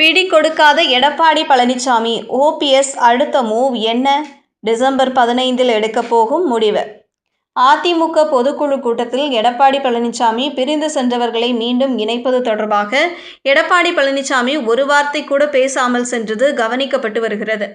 பிடி கொடுக்காத எடப்பாடி பழனிசாமி ஓபிஎஸ் அடுத்த மூவ் என்ன? டிசம்பர் பதினைந்தில் எடுக்கப் போகும் முடிவு. அதிமுக பொதுக்குழு கூட்டத்தில் எடப்பாடி பழனிசாமி பிரிந்து சென்றவர்களை மீண்டும் இணைப்பது தொடர்பாக எடப்பாடி பழனிசாமி ஒரு வார்த்தை கூட பேசாமல் சென்றது கவனிக்கப்பட்டு வருகிறது.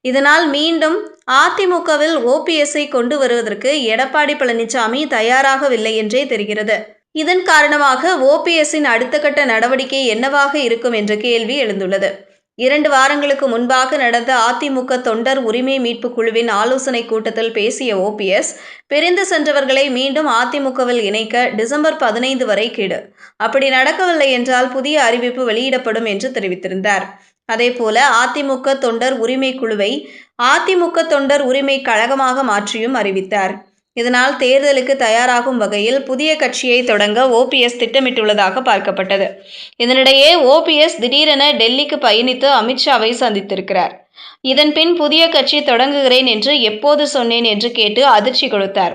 இதனால் மீண்டும் அதிமுகவில் ஓபிஎஸ்ஐ கொண்டு வருவதற்கு எடப்பாடி பழனிசாமி தயாராகவில்லை என்றே தெரிகிறது. இதன் காரணமாக ஓபிஎஸ்ஸின் அடுத்த கட்ட நடவடிக்கை என்னவாக இருக்கும் என்ற கேள்வி எழுந்துள்ளது. இரண்டு வாரங்களுக்கு முன்பாக நடந்த அதிமுக தொண்டர் உரிமை மீட்பு குழுவின் ஆலோசனை கூட்டத்தில் பேசிய ஓபிஎஸ் பிரிந்து சென்றவர்களை மீண்டும் அதிமுகவில் இணைக்க டிசம்பர் பதினைந்து வரை கெடு. அப்படி நடக்கவில்லை என்றால் புதிய அறிவிப்பு வெளியிடப்படும் என்று தெரிவித்திருந்தார். அதேபோல அதிமுக தொண்டர் உரிமை குழுவை அதிமுக தொண்டர் உரிமை கழகமாக மாற்றியும் அறிவித்தார். இதனால் தேர்தலுக்கு தயாராகும் வகையில் புதிய கட்சியை தொடங்க ஓபிஎஸ் திட்டமிட்டுள்ளதாக பார்க்கப்பட்டது. இதனிடையே ஓபிஎஸ் திடீரென டெல்லிக்கு பயணித்து அமித்ஷாவை சந்தித்திருக்கிறார். இதன்பின் புதிய கட்சி தொடங்குகிறேன் என்று எப்போது சொன்னேன் என்று கேட்டு அதிர்ச்சி கொடுத்தார்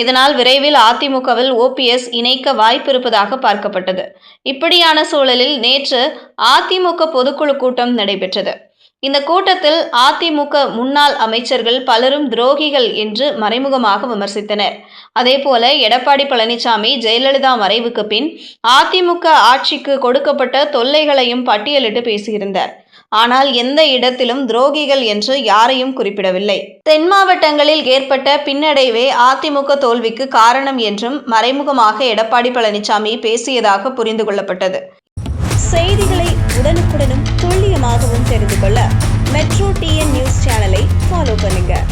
இதனால் விரைவில் அதிமுகவில் ஓபிஎஸ் இணைக்க வாய்ப்பிருப்பதாக பார்க்கப்பட்டது. இப்படியான சூழலில் நேற்று அதிமுக பொதுக்குழு கூட்டம் நடைபெற்றது. இந்த கூட்டத்தில் அதிமுக முன்னாள் அமைச்சர்கள் பலரும் துரோகிகள் என்று மறைமுகமாக விமர்சித்தனர். அதேபோல எடப்பாடி பழனிசாமி ஜெயலலிதா மறைவுக்கு பின் அதிமுக ஆட்சிக்கு கொடுக்கப்பட்ட தொல்லைகளையும் பட்டியலிட்டு பேசியிருந்தார். ஆனால் எந்த இடத்திலும் துரோகிகள் என்று யாரையும் குறிப்பிடவில்லை. தென் மாவட்டங்களில் ஏற்பட்ட பின்னடைவே அதிமுக தோல்விக்கு காரணம் என்றும் மறைமுகமாக எடப்பாடி பழனிசாமி பேசியதாக புரிந்து கொள்ளப்பட்டது. செய்திகளை உடனுக்குடனும் துல்லியமாகவும் தெரிந்து கொள்ள மெட்ரோ டிஎன் நியூஸ் சேனலை ஃபாலோ பண்ணுங்கள்